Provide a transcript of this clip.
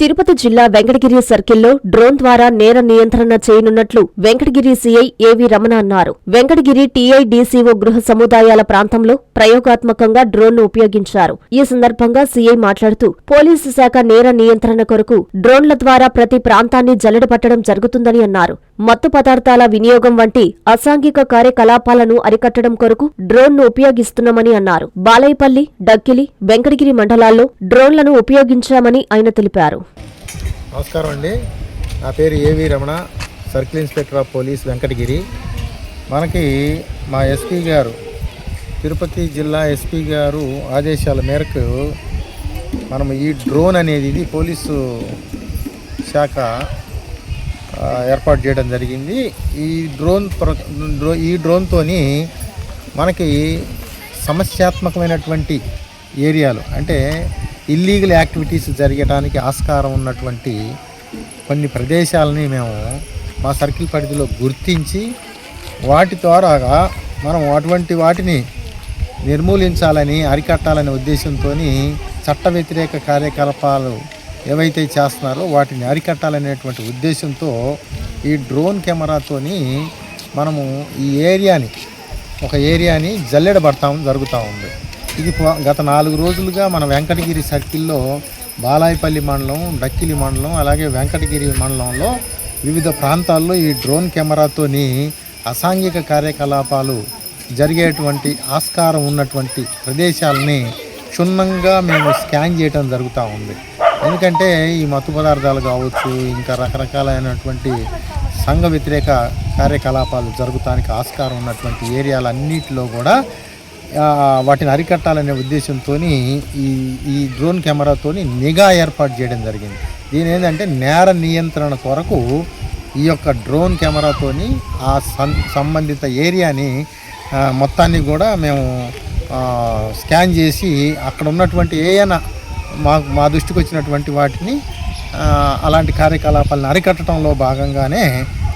తిరుపతి జిల్లా వెంకటగిరి సర్కిల్లో డ్రోన్ ద్వారా నేర నియంత్రణ చేయనున్నట్లు వెంకటగిరి సీఐ ఏవి రమణ అన్నారు. వెంకటగిరి టీఐడీసీఓ గృహ సముదాయాల ప్రాంతంలో ప్రయోగాత్మకంగా డ్రోన్ను ఉపయోగించారు. ఈ సందర్భంగా సీఐ మాట్లాడుతూ పోలీసు శాఖ నేర నియంత్రణ కొరకు డ్రోన్ల ద్వారా ప్రతి ప్రాంతాన్ని జల్లడబట్టడం జరుగుతుందని అన్నారు. మత్తు పదార్థాల వినియోగం వంటి అసాంఘిక కార్యకలాపాలను అరికట్టడం కొరకు డ్రోన్ను ఉపయోగిస్తున్నామని అన్నారు. బాలైపల్లి డక్కిలి వెంకటగిరి మండలాల్లో డ్రోన్లను ఉపయోగించామని ఆయన తెలిపారు. నమస్కారం అండి. నా పేరు AV Ramana circle inspector of police Venkatagiri. మనకి మా ఎస్పీ గారు తిరుపతి జిల్లా ఎస్పీ గారు ఆదేశాల మేరకు మనం ఈ డ్రోన్ అనేది ఇది పోలీసు శాఖ ఏర్పాటు చేయడం జరిగింది. ఈ డ్రోన్ ప్ర డ్రో ఈ డ్రోన్తోని మనకి సమస్యాత్మకమైనటువంటి ఏరియాలు అంటే ఇల్లీగల్ యాక్టివిటీస్ జరగడానికి ఆస్కారం ఉన్నటువంటి కొన్ని ప్రదేశాలని మేము మా సర్కిల్ పరిధిలో గుర్తించి వాటి ద్వారాగా మనం అటువంటి వాటిని నిర్మూలించాలని అరికట్టాలనే ఉద్దేశంతో చట్ట వ్యతిరేక కార్యకలాపాలు ఏవైతే చేస్తున్నారో వాటిని అరికట్టాలనేటువంటి ఉద్దేశంతో ఈ డ్రోన్ కెమెరాతోని మనము ఈ ఏరియాని ఒక ఏరియాని జల్లెడబడతాం జరుగుతూ ఉంది. ఇది గత నాలుగు రోజులుగా మన వెంకటగిరి సర్కిల్లో బాలాయపల్లి మండలం డక్కిలి మండలం అలాగే వెంకటగిరి మండలంలో వివిధ ప్రాంతాల్లో ఈ డ్రోన్ కెమెరాతోని అసాంఘిక కార్యకలాపాలు జరిగేటువంటి ఆస్కారం ఉన్నటువంటి ప్రదేశాలని క్షుణ్ణంగా మేము స్కాన్ చేయడం జరుగుతూ ఉంది. ఎందుకంటే ఈ మత్తు పదార్థాలు కావచ్చు ఇంకా రకరకాలైనటువంటి సంఘ వ్యతిరేక కార్యకలాపాలు జరుగుతానికి ఆస్కారం ఉన్నటువంటి ఏరియాలన్నింటిలో కూడా వాటిని అరికట్టాలనే ఉద్దేశంతో ఈ ఈ డ్రోన్ కెమెరాతోని నిఘా ఏర్పాటు చేయడం జరిగింది. దీని ఏంటంటే నేర నియంత్రణ కొరకు ఈ యొక్క డ్రోన్ కెమెరాతోని ఆ సంబంధిత ఏరియాని మొత్తాన్ని కూడా మేము స్కాన్ చేసి అక్కడ ఉన్నటువంటి ఏయైనా మా మా దృష్టికి వచ్చినటువంటి వాటిని అలాంటి కార్యకలాపాలను అరికట్టడంలో భాగంగానే